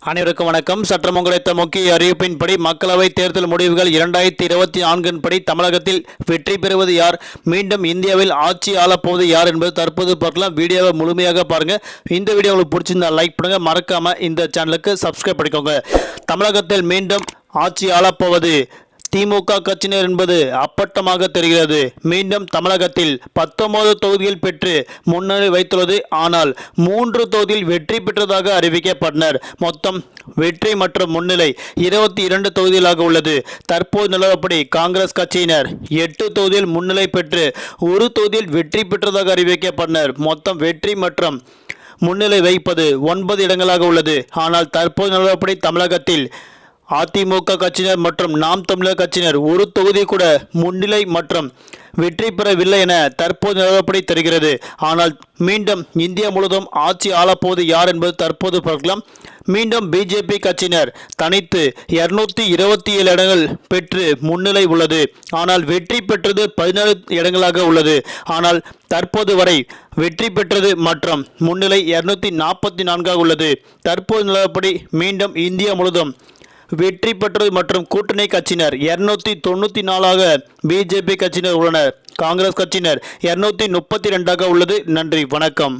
அனைவருக்கும் வணக்கம். சற்றம் கிடைத்த முக்கிய அறிவிப்பின்படி மக்களவைத் தேர்தல் முடிவுகள் இரண்டாயிரத்தி இருபத்தி நான்கின் படி தமிழகத்தில் வெற்றி பெறுவது யார்? மீண்டும் இந்தியாவில் ஆட்சி ஆளப்போவது யார் என்பது தற்போது பார்க்கலாம். வீடியோவை முழுமையாக பாருங்க. இந்த வீடியோ உங்களுக்கு பிடிச்சிருந்தா லைக் பண்ணுங்க. மறக்காம இந்த சேனலுக்கு சப்ஸ்கிரைப் பண்ணிக்கோங்க. தமிழகத்தில் மீண்டும் ஆட்சி ஆளப்போவது திமுக கட்சியினர் என்பது அப்பட்டமாக தெரிகிறது. மீண்டும் தமிழகத்தில் பத்தொன்பது தொகுதியில் பெற்று முன்னணி வைத்துள்ளது. ஆனால் மூன்று தொகுதியில் வெற்றி பெற்றதாக அறிவிக்கப்பட்டனர். மொத்தம் வெற்றி மற்றும் முன்னிலை இருபத்தி இரண்டு தொகுதிகளாக உள்ளது. தற்போது நிலவப்படி காங்கிரஸ் கட்சியினர் எட்டு தொகுதியில் முன்னிலை பெற்று ஒரு தொகுதியில் வெற்றி பெற்றதாக அறிவிக்கப்பட்டனர். மொத்தம் வெற்றி மற்றும் முன்னிலை வைப்பது ஒன்பது இடங்களாக உள்ளது. ஆனால் தற்போது நிலவரப்படி தமிழகத்தில் அதிமுக கட்சியினர் மற்றும் நாம் தமிழர் கட்சியினர் ஒரு தொகுதி கூட முன்னிலை மற்றும் வெற்றி பெறவில்லை என தற்போது நிலவரப்படி தெரிகிறது. ஆனால் மீண்டும் இந்தியா முழுவதும் ஆட்சி ஆளப்போவது யார் என்பது தற்போது பார்க்கலாம். மீண்டும் பிஜேபி கட்சியினர் தனித்து இருநூத்தி இருபத்தி ஏழு இடங்கள் பெற்று முன்னிலை உள்ளது. ஆனால் வெற்றி பெற்றது பதினேழு இடங்களாக உள்ளது. ஆனால் தற்போது வரை வெற்றி பெற்றது மற்றும் முன்னிலை இருநூத்தி நாற்பத்தி நான்காக உள்ளது. தற்போது நிலவரப்படி மீண்டும் இந்தியா முழுவதும் வெற்றி பெற்றது மற்றும் கூட்டணி கட்சியினர் இருநூத்தி தொண்ணூத்தி நாலாக பிஜேபி கட்சியினர் உள்ளனர். காங்கிரஸ் கட்சியினர் இருநூத்தி முப்பத்தி ரெண்டாக உள்ளது. நன்றி வணக்கம்.